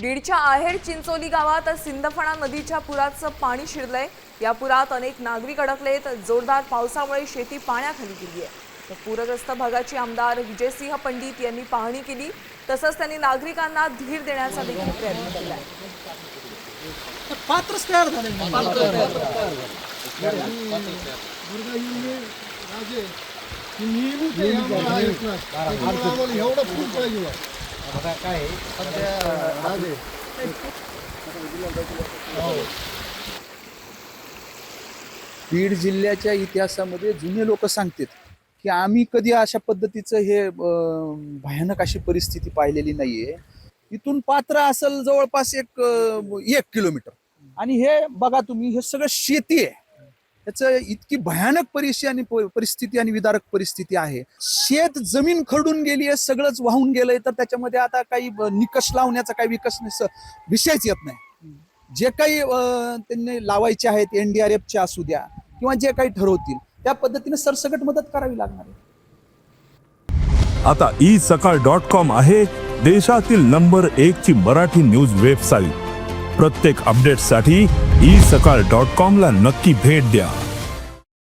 बीडच्या आहेर चिंचोली गावात सिंदफणा नदीच्या पुराचं पाणी शिरलंय. या पुरात अनेक नागरिक अडकलेत. जोरदार पावसामुळे शेती पाण्याखाली गेली आहे तर पूरग्रस्त भागाची आमदार विजयसिंह पंडित यांनी पाहणी केली. तसंच त्यांनी नागरिकांना धीर देण्याचा देखील प्रयत्न पात्रच तयार झाले एवढं राजे. बीड जिल्ह्याच्या इतिहासामध्ये जुने लोक सांगतात की आम्ही कधी अशा पद्धतीचं हे भयानक अशी परिस्थिती पाहिलेली नाहीये. इथून पात्र असेल जवळपास एक एक किलोमीटर. आणि हे बघा तुम्ही हे सगळं शेती आहे. त्याचं इतकी भयानक परिस्थिती आणि परिस्थिती आणि विदारक परिस्थिती आहे. शेत जमीन खरडून गेली आहे सगळंच वाहून गेलंय तर त्याच्यामध्ये आता काही निकष लावण्याचा काही विकस विषयच येत नाही. जे काही त्यांनी लावायचे आहेत एनडीआरएफचे असू द्या किंवा जे काही ठरवतील त्या पद्धतीने सरसकट मदत करावी लागणार आहे. आता ई सकाळ डॉट कॉम आहे देशातील नंबर एक ची मराठी न्यूज वेबसाईट. प्रत्येक अपडेटसाठी ई सकाळ डॉट कॉम ला नक्की भेट द्या.